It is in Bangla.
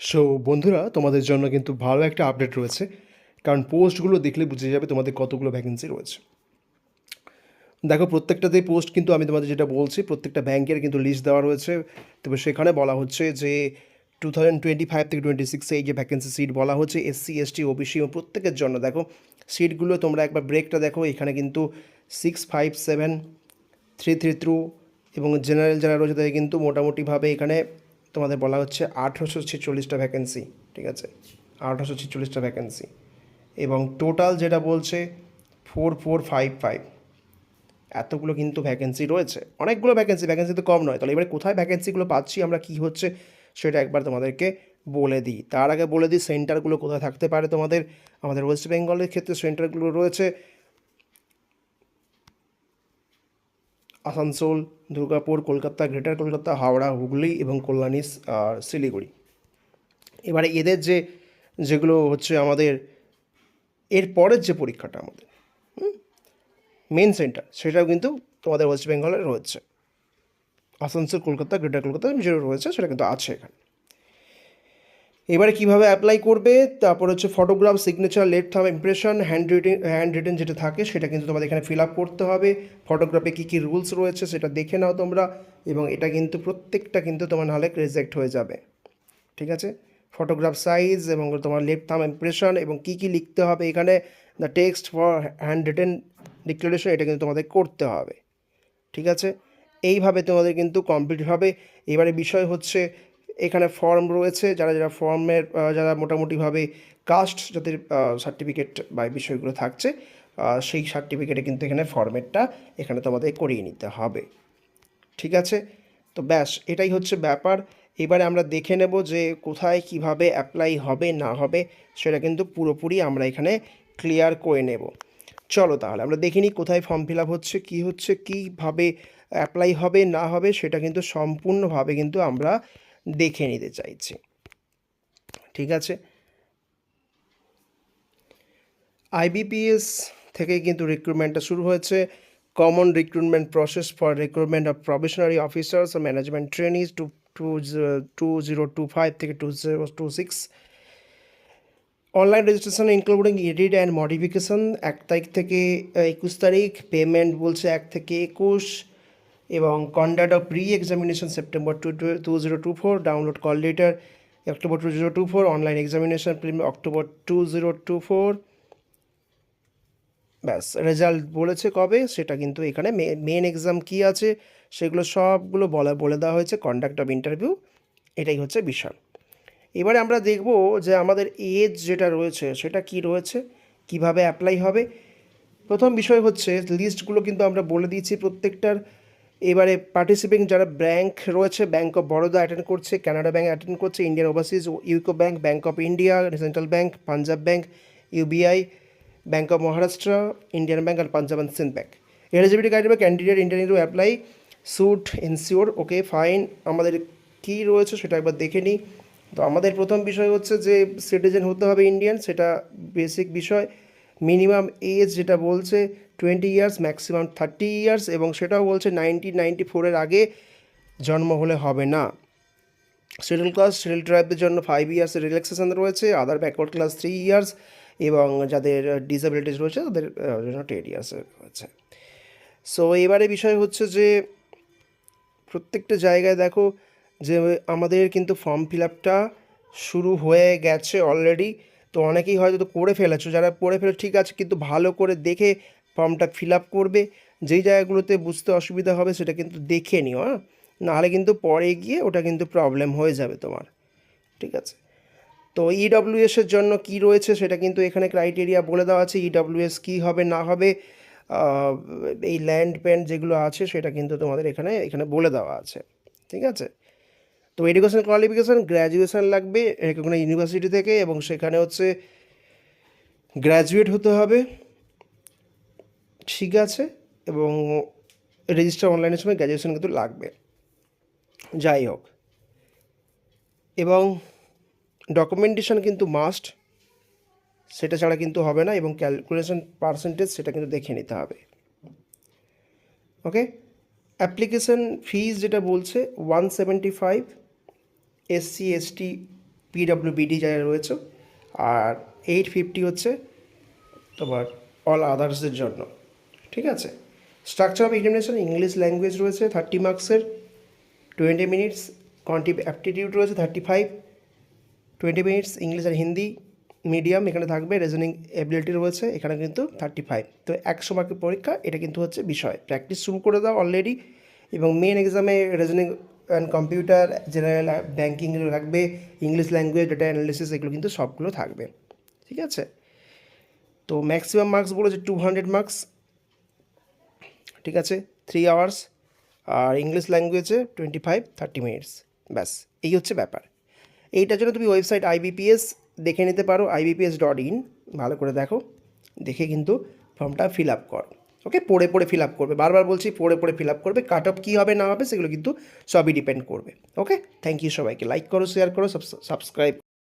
সো বন্ধুরা, তোমাদের জন্য কিন্তু ভালো একটা আপডেট রয়েছে। কারণ পোস্টগুলো দেখলে বুঝে যাবে তোমাদের কতগুলো ভ্যাকেন্সি রয়েছে। দেখো প্রত্যেকটাতে পোস্ট কিন্তু আমি তোমাদের যেটা বলছি, প্রত্যেকটা ব্যাংকের কিন্তু লিস্ট দেওয়া রয়েছে। তবে সেখানে বলা হচ্ছে যে টু থাউজেন্ড টোয়েন্টি ফাইভ থেকে টোয়েন্টি সিক্সে এই যে ভ্যাকেন্সি সিট বলা হচ্ছে এসসি এসটি ওবিসি ও প্রত্যেকের জন্য। দেখো সিটগুলো তোমরা একবার ব্রেকটা দেখো, এখানে কিন্তু six five seven three three two এবং জেনারেল যারা রয়েছে তাদের কিন্তু মোটামুটিভাবে এখানে তোমাদের বলা হচ্ছে আঠেরোশো ছেচল্লিশটা ভ্যাকেন্সি ঠিক আছে? আঠেরোশো ছেচল্লিশটা ভ্যাকেন্সি এবং টোটাল যেটা বলছে ফোর ফোর ফাইভ ফাইভ এতগুলো কিন্তু ভ্যাকেন্সি রয়েছে। অনেকগুলো ভ্যাকেন্সি ভ্যাকেন্সি তো কম নয়। তাহলে এবারে কোথায় ভ্যাকেন্সিগুলো পাচ্ছি, আমরা কি হচ্ছে, সেটা একবার তোমাদেরকে বলে দিই। তার আগে বলে দিই সেন্টারগুলো কোথায় থাকতে পারে তোমাদের? আমাদের ওয়েস্ট বেঙ্গলের ক্ষেত্রে সেন্টারগুলো রয়েছে। আসানসোল, দুর্গাপুর, কলকাতা, গ্রেটার কলকাতা, হাওড়া, হুগলি এবং কল্যাণী আর শিলিগুড়ি। এবারে এদের যে, যেগুলো হচ্ছে আমাদের, এর পরের যে পরীক্ষাটা আমাদের মেন সেন্টার সেটাও কিন্তু তোমাদের ওয়েস্ট বেঙ্গলে রয়েছে। আসানসোল, কলকাতা, গ্রেটার কলকাতা যেটা রয়েছে, সেটা কিন্তু আছে এখানে। এবারে কীভাবে অ্যাপ্লাই করবে? তারপর হচ্ছে photograph signature left thumb impression handwritten handwritten যেটা থাকে সেটা কিন্তু তোমাদের এখানে ফিল আপ করতে হবে। ফটোগ্রাফে কী কী রুলস রয়েছে সেটা দেখে নাও তোমরা এবং এটা কিন্তু প্রত্যেকটা কিন্তু তোমার নাহলে রিজেক্ট হয়ে যাবে। ঠিক আছে? ফটোগ্রাফ সাইজ এবং তোমার লেফট থাম ইমপ্রেশন এবং কী কী লিখতে হবে এখানে the text for handwritten declaration এটা কিন্তু তোমাদের করতে হবে। ঠিক আছে? এইভাবে তোমাদের কিন্তু কমপ্লিট হবে। এবারে বিষয় হচ্ছে এখানে ফর্ম রয়েছে। যারা যারা ফর্মের যারা মোটামুটিভাবে কাস্ট যাদের সার্টিফিকেট বা বিষয়গুলো থাকছে সেই সার্টিফিকেটে কিন্তু এখানে ফর্মেটটা এখানে তোমাদের করিয়ে নিতে হবে। ঠিক আছে? তো ব্যাস, এটাই হচ্ছে ব্যাপার। এবারে আমরা দেখে নেব যে কোথায় কীভাবে অ্যাপ্লাই হবে, না হবে, সেটা কিন্তু পুরোপুরি আমরা এখানে ক্লিয়ার করে নেব। চলো তাহলে, আমরা দেখে নিই কোথায় ফর্ম ফিল হচ্ছে, কী হচ্ছে, কীভাবে অ্যাপ্লাই হবে, না হবে, সেটা কিন্তু সম্পূর্ণভাবে কিন্তু আমরা দেখে নিতে চাইছি। ঠিক আছে? আইবিপিএস থেকে কিন্তু রিক্রুটমেন্টটা শুরু হয়েছে। Common recruitment process for recruitment of probationary officers O management trainees two two two zero two five থেকে two zero two six online registration including edit and modification এক তারিখ থেকে, একুশ তারিখ। পেমেন্ট বলছে এক থেকে একুশ। এবং conduct of pre examination September two two zero two four download call letter October two zero two four online examination October two zero two four ব্যাস রেজাল্ট বলেছে কবে, সেটা কিন্তু এখানে মেন এক্সাম কী আছে, সেগুলো সবগুলো বলা, বলে দেওয়া হয়েছে কন্ডাক্ট অফ ইন্টারভিউ এটাই হচ্ছে বিষয়। এবারে আমরা দেখব যে আমাদের এজ যেটা রয়েছে, সেটা কি রয়েছে, কীভাবে অ্যাপ্লাই হবে। প্রথম বিষয় হচ্ছে লিস্টগুলো কিন্তু আমরা বলে দিয়েছি প্রত্যেকটার। এবারে পার্টিসিপেন্ট যারা ব্যাংক রয়েছে ব্যাংক অফ বরোদা অ্যাটেন্ড করছে কানাডা ব্যাংক অ্যাটেন্ড করছে Indian overseas UCO bank bank of India central bank Punjab bank UBI bank of Maharashtra Indian bank R Punjab and Sindh bank eligibility criteria candidate interview to apply suit insure okay fine আমাদের কী রয়েছে সেটা একবার দেখে নিই। তো আমাদের প্রথম বিষয় হচ্ছে যে সিটিজেন হতে হবে ইন্ডিয়ান সেটা বেসিক বিষয়। মিনিমাম এজ যেটা বলছে twenty years maximum thirty years এবং সেটাও বলছে নাইনটিন নাইনটি ফোরের আগে জন্ম হলে হবে না। শিডিউল ক্লাস শিডিউল ট্রাইবদের জন্য ফাইভ ইয়ার্সের রিল্যাক্সেশন রয়েছে other backward class three years এবং যাদের ডিসেবিলিটিস রয়েছে, তাদের জন্য টেন ইয়ার্স রয়েছে। সো এবারে বিষয় হচ্ছে যে, প্রত্যেকটা জায়গায় দেখো যে, আমাদের কিন্তু ফর্ম ফিল আপটা শুরু হয়ে গেছে অলরেডি তো অনেকেই হয়তো করে ফেলেছো, যারা পড়ে ফেলে, ঠিক আছে, কিন্তু ভালো করে দেখে ফর্মটা ফিল আপ করবে, যেই জায়গাগুলোতে বুঝতে অসুবিধা হবে সেটা কিন্তু দেখে নিও হ্যাঁ? নাহলে কিন্তু পরে গিয়ে ওটা কিন্তু প্রবলেম হয়ে যাবে তোমার, ঠিক আছে? তো ইডব্লিউএস এর জন্য কি রয়েছে সেটা কিন্তু এখানে ক্রাইটেরিয়া বলে দেওয়া আছে ইডব্লিউএস কী হবে, না হবে এই ল্যান্ড প্যান্ট যেগুলো আছে সেটা কিন্তু তোমাদের এখানে এখানে বলে দেওয়া আছে, ঠিক আছে? তো এডুকেশন কোয়ালিফিকেশান গ্র্যাজুয়েশান লাগবে কোনো ইউনিভার্সিটি থেকে এবং সেখানে হচ্ছে গ্র্যাজুয়েট হতে হবে। ঠিক আছে এবং রেজিস্টার অনলাইনের সময় গ্র্যাজুয়েশন কিন্তু লাগবে। যাই হোক। এবং ডকুমেন্টেশন কিন্তু মাস্ট সেটা ছাড়া কিন্তু হবে না এবং ক্যালকুলেশন পার্সেন্টেজ সেটা কিন্তু দেখে নিতে হবে। ওকে অ্যাপ্লিকেশন ফিজ যেটা বলছে one seventy five SC ST PWBD যারা রয়েছে, আর এইট ফিফটি হচ্ছে তোমার অল আদার্সের জন্য। ঠিক আছে? Structure of examination English language রয়েছে থার্টি মার্কসের টোয়েন্টি মিনিটস কোয়ান্টিভ অ্যাপটিটিউড রয়েছে thirty five twenty minutes English আর হিন্দি মিডিয়াম এখানে থাকবে রিজনিং এবিলিটি রয়েছে, এখানে কিন্তু থার্টি ফাইভ তো একশো মার্কের পরীক্ষা, এটা কিন্তু হচ্ছে বিষয়। প্র্যাকটিস শুরু করে দাও অলরেডি এবং মেন এক্সামে reasoning and computer general banking থাকবে ইংলিশ ল্যাঙ্গুয়েজ ডেটা অ্যানালিসিস এগুলো কিন্তু সবগুলো থাকবে। ঠিক আছে? তো ম্যাক্সিমাম মার্কস বলেছে টু হান্ড্রেড মার্কস ঠিক আছে? থ্রি আওয়ার্স আর ইংলিশ ল্যাঙ্গুয়েজে টোয়েন্টি ফাইভ থার্টি মিনিটস ব্যাস, এই হচ্ছে ব্যাপার। এইটার জন্য তুমি ওয়েবসাইট আইবিপিএস দেখে নিতে পারো আইবিপিএস ডট ইন ভালো করে দেখো। দেখে কিন্তু ফর্মটা ফিল আপ কর। ওকে পড়ে পড়ে ফিল আপ করবে। বারবার বলছি পড়ে পড়ে ফিল আপ করবে। কাট অফ কী হবে, না হবে, সেগুলো কিন্তু সবই ডিপেন্ড করবে। ওকে থ্যাংক ইউ সবাইকে। লাইক করো শেয়ার করো সাবস্ক্রাইব